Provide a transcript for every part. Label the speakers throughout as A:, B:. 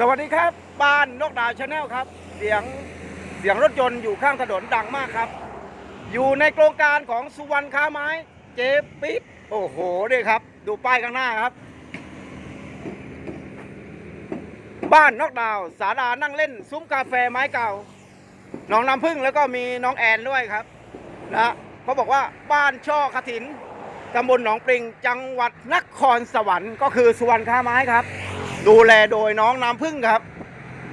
A: สวัสดีครับ บ้านนกดาวชาแนลครับ เสียงเสียงรถยนต์อยู่ข้างถนนดังมากครับ อยู่ในโครงการของสุวรรณค้าไม้ เจ๊ปิ๊ดโอ้โหนี่ครับ ดูป้ายข้างหน้าครับ บ้านนกดาวสารานั่งเล่น ซุ้มกาแฟไม้เก่าน้องน้ำพึ่งแล้วก็มีน้องแอนด้วยครับนะเขาบอกว่าบ้านช่อขถินตำบลหนองปริงจังหวัดนครสวรรค์ก็คือสุวรรณค้าไม้ครับ ดูแลโดยน้องน้ำพึ่งครับ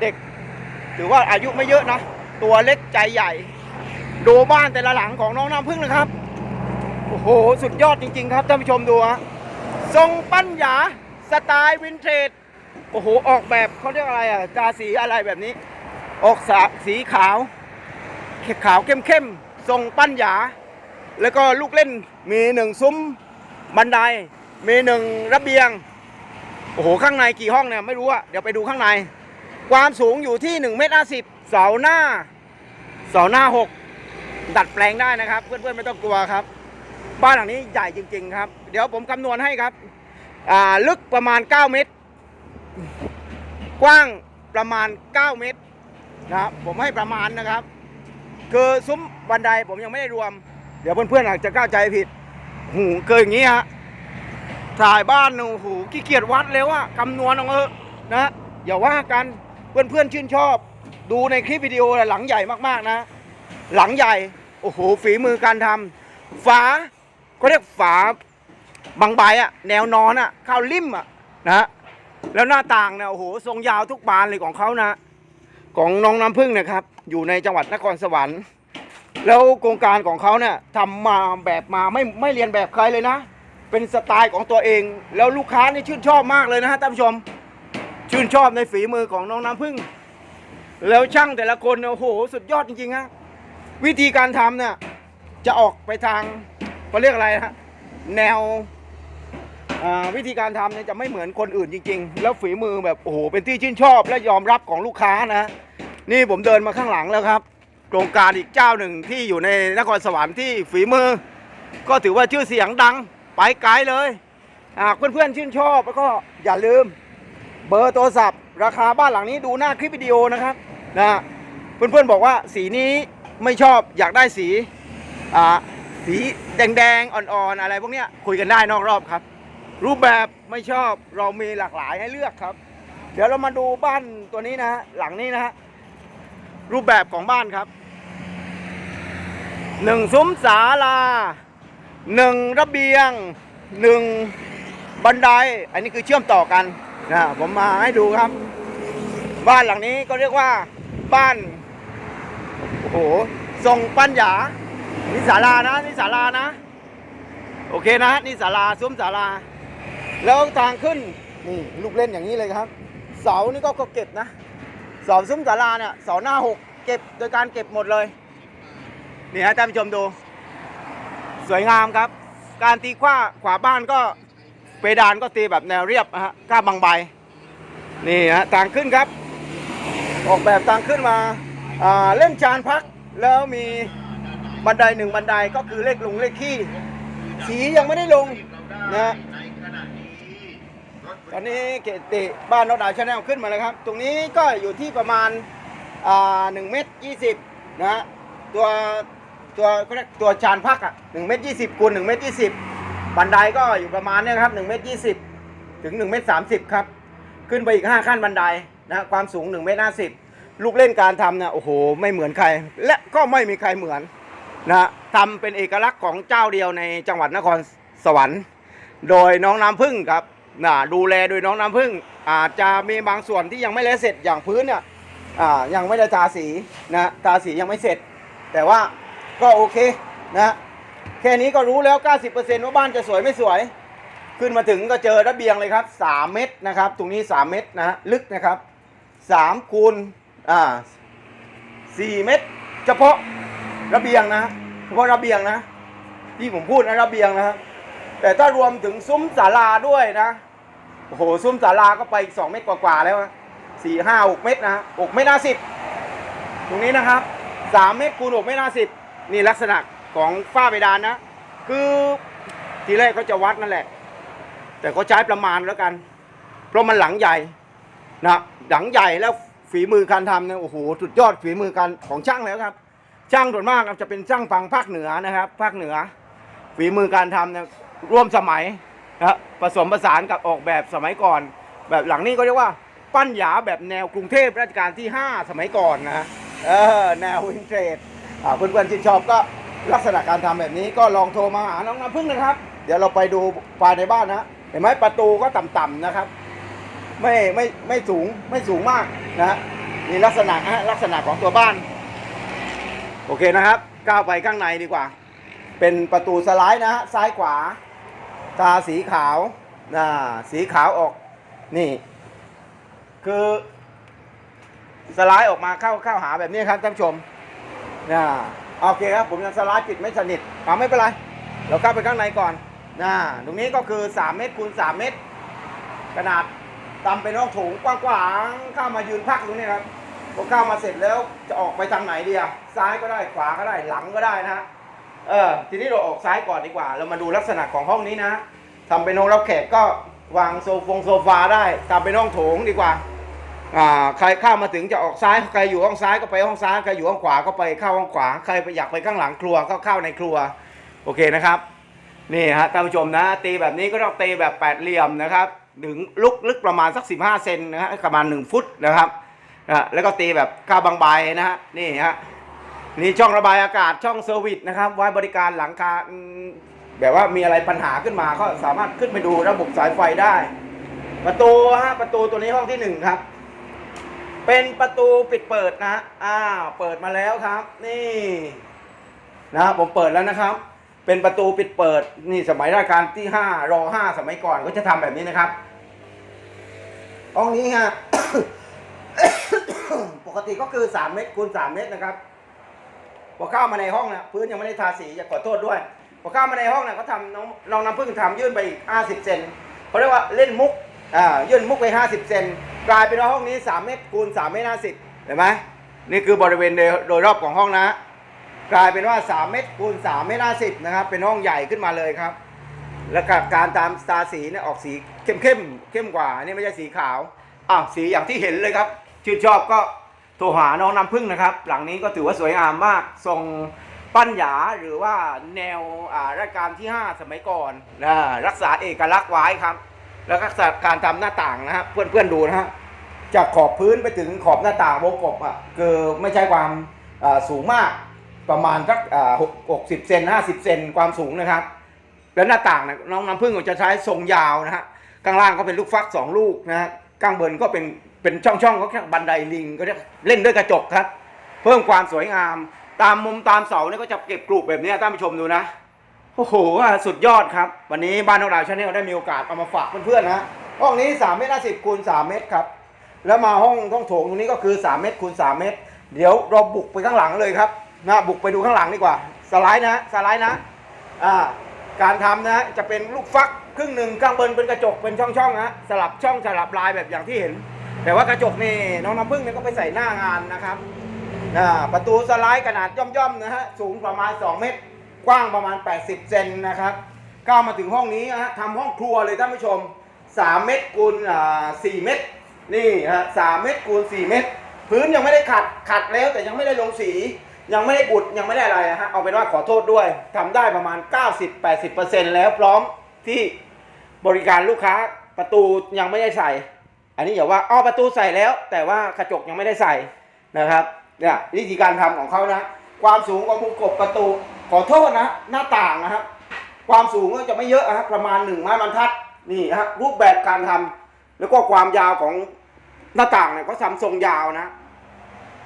A: เด็กถือว่าอายุไม่เยอะนะ ตัวเล็กใจใหญ่ ดูบ้านแต่ละหลังของน้องน้ำพึ่งนะครับ โอ้โห สุดยอดจริง ๆ ครับท่านผู้ชมดูฮะทรงปัญญาสไตล์วินเทจโอ้โห ออกแบบเขาเรียกอะไรอะจาสีอะไรแบบนี้ ออกสาสีขาวขาวเข้มๆทรงปัญญาแล้วก็ลูกเล่นมีหนึ่งซุ้มบันได มีหนึ่งระเบียง โอ้โห ข้างในกี่ห้องเนี่ยไม่รู้อะเดี๋ยวไปดูข้างใน ความสูงอยู่ที่1เมตรสิบเสาหน้า เสาหน้า 6 ดัดแปลงได้นะครับ เพื่อนๆไม่ต้องกลัวครับ บ้านหลังนี้ใหญ่จริง ๆ ครับ เดี๋ยวผมคำนวณให้ครับ อ่า ลึกประมาณ 9 เมตร กว้างประมาณ 9 เมตรนะครับผมให้ประมาณนะครับ คือซุ้มบันไดผมยังไม่ได้รวม เดี๋ยวเพื่อนๆอาจจะเข้าใจผิดหูเกินอย่างนี้ฮะ ถ่ายบ้านโอ้โหขี้เกียจวัดแล้วอะคำนวณเอาเถอะนะอย่าว่ากันเพื่อนๆชื่นชอบ ดูในคลิปวิดีโอหลังใหญ่มากๆนะ หลังใหญ่โอ้โหฝีมือการทำฝาก็เรียกฝาบางใบอะแนวนอนอะเข้าริมอะนะแล้วหน้าต่างเนี่ยโอ้โหทรงยาวทุกบานเลยของเขานะ ของน้องน้ำพึ่งนะครับ อยู่ในจังหวัดนครสวรรค์ แล้วโครงการของเขาเนี่ยทำมาแบบมาไม่ไม่เรียนแบบใครเลยนะ เป็นสไตล์ของตัวเอง แล้วลูกค้านี่ชื่นชอบมากเลยนะฮะท่านผู้ชม ชื่นชอบในฝีมือของน้องน้ำพึ่ง แล้วช่างแต่ละคนเนี่ยโอ้โห สุดยอดจริงๆฮะวิธีการทำเนี่ยจะออกไปทางเขาเรียกอะไรฮะแนววิธีการทำเนี่ยจะไม่เหมือนคนอื่นจริง ๆ แล้วฝีมือแบบโอ้โหเป็นที่ชื่นชอบและยอมรับของลูกค้านะนี่ผมเดินมาข้างหลังแล้วครับ โครงการอีกเจ้าหนึ่งที่อยู่ในนครสวรรค์ที่ฝีมือ ก็ถือว่าชื่อเสียงดัง ไปไกลเลยหากเพื่อนๆชื่นชอบแล้วก็อย่าลืมเบอร์โทรศัพท์ ราคาบ้านหลังนี้ดูหน้าคลิปวิดีโอนะครับนะเพื่อนๆบอกว่าสีนี้ไม่ชอบอยากได้สีอ่าสีแดงๆอ่อนๆอะไรพวกเนี้ยคุยกันได้นอกรอบครับ รูปแบบไม่ชอบเรามีหลากหลายให้เลือกครับ เดี๋ยวเรามาดูบ้านตัวนี้นะฮะหลังนี้นะฮะรูปแบบของบ้านครับหนึ่งซุ้มศาลา หนึ่งระเบียงหนึ่งบันได อันนี้คือเชื่อมต่อกันนะผมมาให้ดูครับ บ้านหลังนี้ก็เรียกว่า บ้านโอ้โหทรงปัญญานี่ศาลานะนี่ศาลานะ โอเคนะนี่ศาลาซุ้มศาลา แล้วทางขึ้นนี่ลูกเล่นอย่างนี้เลยครับ เสานี่ก็ก็เก็บนะเสาซุ้มศาลาเนี่ยเสาหน้าหกเก็บโดยการเก็บหมดเลยนี่ฮะท่านผู้ชมดู สวยงามครับ การตีขว้าขวาบ้านก็เพดานก็ตีแบบแนวเรียบนะฮะก้าบางใบนี่ฮะทางขึ้นครับ ออกแบบทางขึ้นมาอ่าเล่นจานพักแล้วมีบันไดหนึ่งบันไดก็คือเลขลงเลขขี้สียังไม่ได้ลงนะตอนนี้เกติบ้านนกดาชาแนลขึ้นมาแล้วครับ ตรงนี้ก็อยู่ที่ประมาณอ่าหนึ่งเมตรยี่สิบนะฮะตัว ตัวเขาเรียกตัวจานพักอะหนึ่งเมตรยี่สิบคูณหนึ่งเมตรยี่สิบบันไดก็อยู่ประมาณเนี้ยครับหนึ่งเมตรยี่สิบถึงหนึ่งเมตรสามสิบครับ ขึ้นไปอีกห้าขั้นบันไดนะความสูงหนึ่งเมตรห้าสิบลูกเล่นการทำเนี่ยโอ้โห ไม่เหมือนใคร และก็ไม่มีใครเหมือนนะฮะทำเป็นเอกลักษณ์ของเจ้าเดียวในจังหวัดนครสวรรค์ โดยน้องน้ำพึ่งครับนะดูแลโดยน้องน้ำพึ่ง อาจจะมีบางส่วนที่ยังไม่แล้วเสร็จอย่างพื้นเนี่ยอ่ายังไม่ได้ทาสีนะทาสียังไม่เสร็จ แต่ว่า ก็โอเคนะแค่นี้ก็รู้แล้ว 90%ว่าบ้านจะสวยไม่สวย ขึ้นมาถึงก็เจอระเบียงเลยครับ 3 เมตรนะครับ ตรงนี้ 3 เมตรนะฮะลึกนะครับ3คูณอ่า4เมตร เฉพาะระเบียงนะเฉพาะระเบียงนะ ที่ผมพูดนะระเบียงนะครับแต่ถ้ารวมถึงซุ้มศาลาด้วยนะโอ้โหซุ้มศาลาก็ไปอีกสองเมตรกว่าๆแล้วนะสี่ห้าหกเมตรนะหกเมตรห้าสิบตรงนี้นะครับสามเมตรคูณหกเมตรห้าสิบ นี่ลักษณะของฝ้าเพดานนะ คือทีแรกเขาจะวัดนั่นแหละ แต่เขาใช้ประมาณแล้วกัน เพราะมันหลังใหญ่นะหลังใหญ่แล้วฝีมือการทำเนี่ยโอ้โหสุดยอดฝีมือการของช่างแล้วครับ ช่างส่วนมากจะเป็นช่างฟังภาคเหนือนะครับ ภาคเหนือ ฝีมือการทำเนี่ยร่วมสมัยนะผสมผสานกับออกแบบสมัยก่อน แบบหลังนี้ก็เรียกว่าปั้นหยาแบบแนวกรุงเทพรัชกาลที่ 5 สมัยก่อนนะเออแนววินเทจ เพื่อนๆที่ชอบก็ลักษณะการทำแบบนี้ก็ลองโทรมาหาน้องน้ำพึ่งนะครับ เดี๋ยวเราไปดูภายในบ้านนะเห็นไหมประตูก็ต่ำๆนะครับ ไม่ไม่ไม่สูงไม่สูงมากนะฮะนี่ลักษณะฮะลักษณะของตัวบ้าน โอเคนะครับก้าวไปข้างในดีกว่า เป็นประตูสไลด์นะฮะซ้ายขวา ตาสีขาวนะสีขาวออกนี่ คือสไลด์ออกมาเข้าเข้าหาแบบนี้ครับท่านผู้ชม นะโอเคครับผมยังสไลด์ปิดไม่สนิทเอาไม่เป็นไร เราเข้าไปข้างในก่อนนะตรงนี้ก็คือ 3 เมตรคูณ3เมตร ขนาดตำเป็นห้องโถงกว้างๆเข้ามายืนพักตรงนี้ครับพอเข้ามาเสร็จแล้วจะออกไปทางไหนดีอะซ้ายก็ได้ขวาก็ได้หลังก็ได้นะฮะเออทีนี้เราออกซ้ายก่อนดีกว่า เรามาดูลักษณะของห้องนี้นะทำเป็นห้องรับแขกก็วางโซฟงโซฟาได้ทำเป็นห้องโถงดีกว่า อ่าใครเข้ามาถึงจะออกซ้ายใครอยู่ห้องซ้ายก็ไปห้องซ้ายใครอยู่ห้องขวาก็ไปเข้าห้องขวาใครอยากไปข้างหลังครัวก็เข้าในครัวโอเคนะครับนี่ฮะท่านผู้ชมนะตีแบบนี้ก็ต้องตีแบบแปดเหลี่ยมนะครับถึงลุกลึกประมาณสัก 15เซนนะฮะประมาณ 1 ฟุตนะครับอะแล้วก็ตีแบบก้าวบางใบนะฮะนี่ฮะนี่ช่องระบายอากาศช่องเซอร์วิสนะครับไว้บริการหลังคาแบบว่ามีอะไรปัญหาขึ้นมาก็สามารถขึ้นไปดูระบบสายไฟได้ ประตูฮะประตูตัวนี้ห้องที่หนึ่งครับ เป็นประตูปิดเปิดนะอ้าวเปิดมาแล้วครับ นี่นะผมเปิดแล้วนะครับ เป็นประตูปิดเปิด นี่สมัยรัชกาลที่ห้ารอห้าสมัยก่อนก็จะทำแบบนี้นะครับห้องนี้ฮะปกติก็คือ3เมตรคูณ3เมตรนะครับพอเข้ามาในห้องนะพื้นยังไม่ได้ทาสีจะขอโทษด้วยพอเข้ามาในห้องนะเขาทำน้องน้องน้ำพึ่งทำยื่นไปอีก50เซนเขาเรียกว่าเล่นมุกอ่ายื่นมุกไป50เซน กลายเป็นว่าห้องนี้ 3 เมตรคูณ3เมตร50เห็นไหมนี่คือบริเวณโดยรอบของห้องนะ กลายเป็นว่า 3 เมตรคูณ3เมตร50นะครับ เป็นห้องใหญ่ขึ้นมาเลยครับ แล้วกการตามตาสีเนี่ยออกสีเข้มเข้มเข้มกว่านี่ไม่ใช่สีขาวอ้าวสีอย่างที่เห็นเลยครับ ชื่นชอบก็โทรหาน้องน้ำพึ่งนะครับ หลังนี้ก็ถือว่าสวยงามมากทรงปั้นหยาหรือว่าแนวอ่ารัชกาลที่ 5 สมัยก่อนนะรักษาเอกลักษณ์ไว้ครับ แล้วก็การทำหน้าต่างนะฮะเพื่อนเพื่อนๆดูนะฮะจากขอบพื้นไปถึงขอบหน้าต่างวงกบอะคือไม่ใช่ความอ่าสูงมากประมาณสักอ่าหกหกสิบเซนห้าสิบเซนความสูงนะครับ แล้วหน้าต่างนะน้องน้ำพึ่งจะใช้ทรงยาวนะฮะข้างล่างก็เป็นลูกฟักสองลูกนะฮะข้างบนก็เป็นเป็นช่องๆก็แค่บันไดลิงก็เรียกเล่นด้วยกระจกครับ เพิ่มความสวยงาม ตามมุมตามเสาเนี่ยก็จะเก็บกลุ่แบบนี้ท่านผู้ชมดูนะ โอ้โหสุดยอดครับ วันนี้บ้านนกดาวชาแนลได้มีโอกาสเอามาฝากเพื่อนๆนะห้องนี้3เมตรสิบคูณ3เมตรครับ แล้วมาห้องห้องโถงตรงนี้ก็คือ 3 เมตรคูณ3เมตร เดี๋ยวเราบุกไปข้างหลังเลยครับนะบุกไปดูข้างหลังดีกว่า สไลด์นะสไลด์นะอ่าการทำนะจะเป็นลูกฟักครึ่งหนึ่งข้างบนเป็นกระจกเป็นช่องๆนะสลับช่องสลับลายแบบอย่างที่เห็น แต่ว่ากระจกนี่น้องน้ำพึ่งเนี่ยก็ไปใส่หน้างานนะครับประตูสไลด์ขนาดย่อมๆนะฮะสูงประมาณ 2 เมตร กว้างประมาณ 80 เซนนะครับก้าวมาถึงห้องนี้นะฮะทำห้องครัวเลยท่านผู้ชม 3 เมตรคูณอ่า4เมตรนี่ฮะสามเมตรคูณ4เมตร พื้นยังไม่ได้ขัดขัดแล้วแต่ยังไม่ได้ลงสี ยังไม่ได้บุดยังไม่ได้อะไรนะฮะเอาเป็นว่าขอโทษด้วยทำได้ประมาณ 90-80%แล้วพร้อมที่บริการลูกค้าประตูยังไม่ได้ใส่ อันนี้อย่าว่าอ้อประตูใส่แล้ว แต่ว่ากระจกยังไม่ได้ใส่นะครับเนี่ยวิธีการทำของเขานะ ความสูงของมุมกบประตู ขอโทษนะหน้าต่างนะครับ ความสูงก็จะไม่เยอะนะครับประมาณหนึ่งไม้บรรทัดนี่ฮะรูปแบบการทำแล้วก็ความยาวของหน้าต่างเนี่ยเขาทำทรงยาวนะ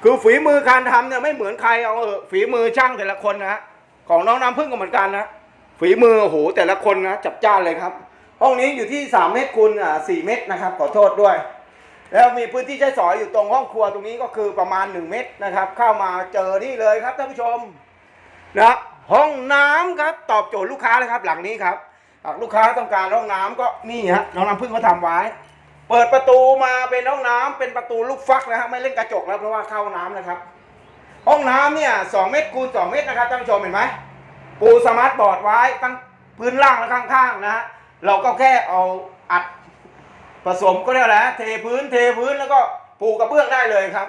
A: คือฝีมือการทำเนี่ยไม่เหมือนใครเอาเออฝีมือช่างแต่ละคนนะฮะของน้องน้ำพึ่งก็เหมือนกันนะฝีมือโอ้โหแต่ละคนนะจับจ้านเลยครับ ห้องนี้อยู่ที่ 3 เมตรคูณอ่า4เมตรนะครับ ขอโทษด้วย แล้วมีพื้นที่ใช้สอยอยู่ตรงห้องครัวตรงนี้ก็คือประมาณ 1 เมตรนะครับ เข้ามาเจอนี่เลยครับท่านผู้ชมนะ ห้องน้ำครับตอบโจทย์ลูกค้าเลยครับ หลังนี้ครับหากลูกค้าต้องการห้องน้ำก็นี่ฮะน้องน้ำพึ่งเขาทำไว้ เปิดประตูมาเป็นห้องน้ำเป็นประตูลูกฟักนะฮะไม่เล่นกระจกแล้วเพราะว่าเข้าน้ำนะครับ ห้องน้ำเนี่ยสองเมตรคูณสองเมตรนะครับท่านผู้ชมเห็นไหมปูสมาร์ทบอร์ดไว้ตั้งพื้นล่างและข้างๆนะฮะเราก็แค่เอาอัดผสมก็เรียกอะไรนะเทพื้นเทพื้นแล้วก็ปูกระเบื้องได้เลยครับ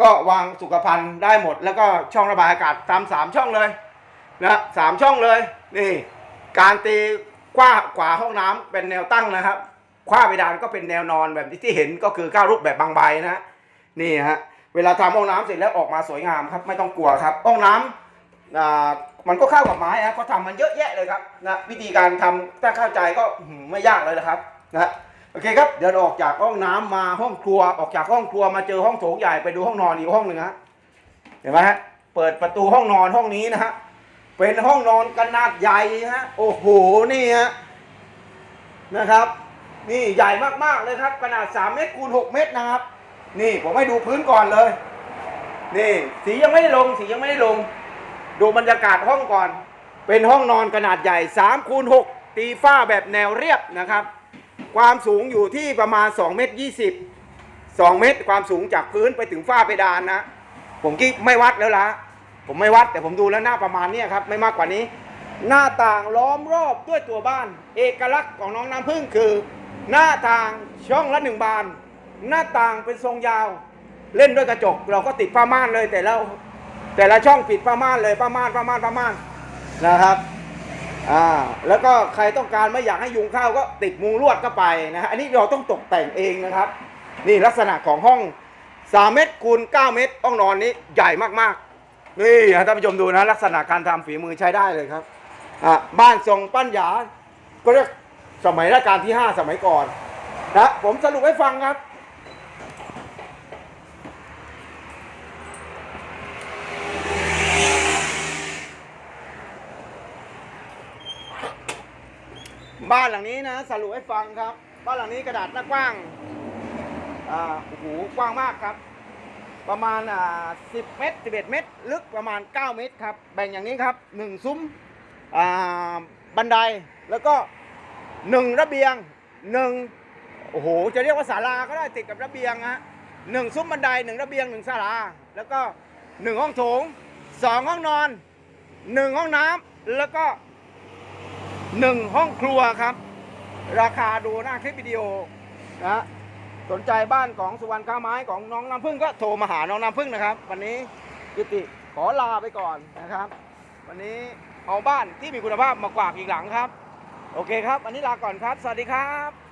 A: ก็วางสุขภัณฑ์ได้หมด แล้วก็ช่องระบายอากาศตามสามช่องเลย นะสามช่องเลย นี่ การตีกว้ากว่าห้องน้ำเป็นแนวตั้งนะครับคว้าเพดานก็เป็นแนวนอนแบบที่เห็นก็คือก้าวรูปแบบบางใบนะฮะนี่ฮะเวลาทำห้องน้ำเสร็จแล้วออกมาสวยงามครับ ไม่ต้องกลัวครับห้องน้ำอ่ามันก็เข้ากับไม้ฮะก็ทำมันเยอะแยะเลยครับนะวิธีการทำถ้าเข้าใจก็ไม่ยากเลยนะครับนะโอเคครับเดี๋ยวออกจากห้องน้ำมาห้องครัวออกจากห้องครัวมาเจอห้องโถงใหญ่ไปดูห้องนอนอีกห้องหนึ่งฮะเห็นไหมฮะเปิดประตูห้องนอนห้องนี้นะฮะ เป็นห้องนอนขนาดใหญ่ฮะโอ้โหนี่ฮะนะครับ นี่ใหญ่มากๆเลยครับ ขนาด 3 เมตรคูณ 6 เมตรนะครับ นี่ผมให้ดูพื้นก่อนเลย นี่สียังไม่ได้ลงสียังไม่ได้ลง ดูบรรยากาศห้องก่อน เป็นห้องนอนขนาดใหญ่3คูณ6ตีฝ้าแบบแนวเรียบนะครับ ความสูงอยู่ที่ประมาณ 2 เมตร 20 2 เมตรความสูงจากพื้นไปถึงฝ้าเพดานนะ ผมกี้ไม่วัดแล้วละ ผมไม่วัดแต่ผมดูแล้วหน้าประมาณนี้ครับไม่มากกว่านี้ หน้าต่างล้อมรอบด้วยตัวบ้าน เอกลักษณ์ของน้องน้ำพึ่งคือ หน้าต่างช่องละหนึ่งบาน หน้าต่างเป็นทรงยาว เล่นด้วยกระจก เราก็ติดผ้าม่านเลยแต่ละแต่ละช่องปิดผ้าม่านเลยผ้าม่านผ้าม่านผ้าม่านนะครับอ่าแล้วก็ใครต้องการไม่อยากให้ยุงเข้าก็ติดมุงลวดเข้าไปนะฮะอันนี้เราต้องตกแต่งเองนะครับ นี่ลักษณะของห้อง 3 เมตรคูณ9เมตรห้องนอนนี้ใหญ่มากๆ นี่ฮะท่านผู้ชมดูนะ ลักษณะการทำฝีมือใช้ได้เลยครับอะบ้านทรงปั้นหยา ก็เรียกสมัยรัชกาลที่ 5 สมัยก่อนนะผมสรุปให้ฟังครับ บ้านหลังนี้นะสรุปให้ฟังครับ บ้านหลังนี้กระดาษหน้ากว้างอ่าโอ้โหกว้างมากครับ ประมาณอ่า10เมตร11เมตร ลึกประมาณ 9 เมตรครับ แบ่งอย่างนี้ครับ1ซุ้มอ่าบันไดแล้วก็1ระเบียง1โอ้โหจะเรียกว่าศาลาก็ได้ติดกับระเบียงฮะหนึ่งซุ้มบันไดหนึ่งระเบียงหนึ่งศาลา แล้วก็หนึ่งห้องโถงสองห้องนอนหนึ่งห้องน้ำแล้วก็หนึ่งห้องครัวครับ ราคาดูหน้าคลิปวิดีโอนะ สนใจบ้านของสุวรรณค้าไม้ของน้องน้ำพึ่งก็โทรมาหาน้องน้ำพึ่งนะครับ วันนี้ยุติขอลาไปก่อนนะครับ วันนี้เอาบ้านที่มีคุณภาพมากวากอีกหลังครับ โอเคครับ วันนี้ลาก่อนครับ สวัสดีครับ